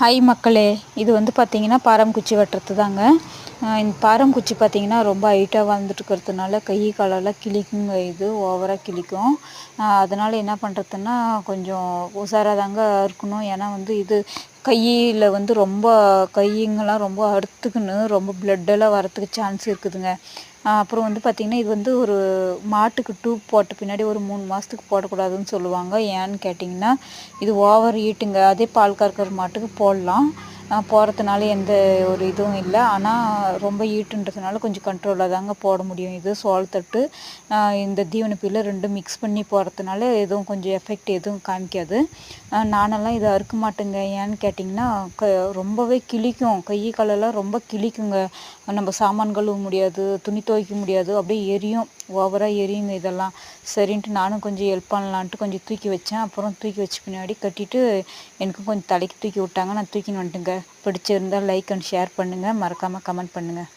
High மக்களே இது வந்து பார்த்திங்கன்னா பாரம்குச்சி வெட்டுறது தாங்க. இந்த பாரம்குச்சி பார்த்திங்கன்னா ரொம்ப ஹைட்டாக வந்துட்டுருக்கிறதுனால கை காலெல்லாம் கிளிக்குங்க இது ஓவராக கிளிக்கும் அதனால் என்ன பண்ணுறதுன்னா கொஞ்சம் உஷாராக தாங்க இருக்கணும். ஏன்னா வந்து இது கையில் வந்து ரொம்ப கைங்கெல்லாம் ரொம்ப அறுத்துக்குன்னு ரொம்ப பிளட்டெல்லாம் வரத்துக்கு சான்ஸ் இருக்குதுங்க. அப்புறம் வந்து பார்த்திங்கன்னா இது வந்து ஒரு மாட்டுக்கு டூப் போட்ட பின்னாடி ஒரு மூணு மாதத்துக்கு போடக்கூடாதுன்னு சொல்லுவாங்க. ஏன்னு கேட்டிங்கன்னா இது ஓவர் ஹீட்டுங்க அதே பால் கறக்கிற மாட்டுக்கு போடலாம். போகிறதுனால எந்த ஒரு இதுவும் இல்லை. ஆனால் ரொம்ப ஈட்டுன்றதுனால கொஞ்சம் கண்ட்ரோலாக தாங்க போட முடியும். இது சோளத்தட்டு இந்த தீவனப்பில் ரெண்டும் மிக்ஸ் பண்ணி போகிறதுனால எதுவும் கொஞ்சம் எஃபெக்ட் எதுவும் காமிக்காது. நானெல்லாம் இதை அறுக்க மாட்டேங்க. ஏன்னு கேட்டிங்கன்னா க ரொம்பவே கிளிக்கும் கை காலெல்லாம் ரொம்ப கிளிக்குங்க நம்ம சாமான் கழுவ முடியாது துணி துவைக்க முடியாது. அப்படியே எரியும். ஓவராக எரியுங்க இதெல்லாம். சரின்ட்டு நானும் கொஞ்சம் ஹெல்ப் பண்ணலான்ட்டு கொஞ்சம் தூக்கி வச்சேன். அப்புறம் தூக்கி வச்ச பின்னாடி கட்டிட்டு எனக்கும் கொஞ்சம் தலைக்கு தூக்கி விட்டாங்க. நான் தூக்கின்னு வந்துட்டுங்க. பிடிச்சிருந்தால் லைக் அண்ட் ஷேர் பண்ணுங்கள் மறக்காமல் கமெண்ட் பண்ணுங்கள்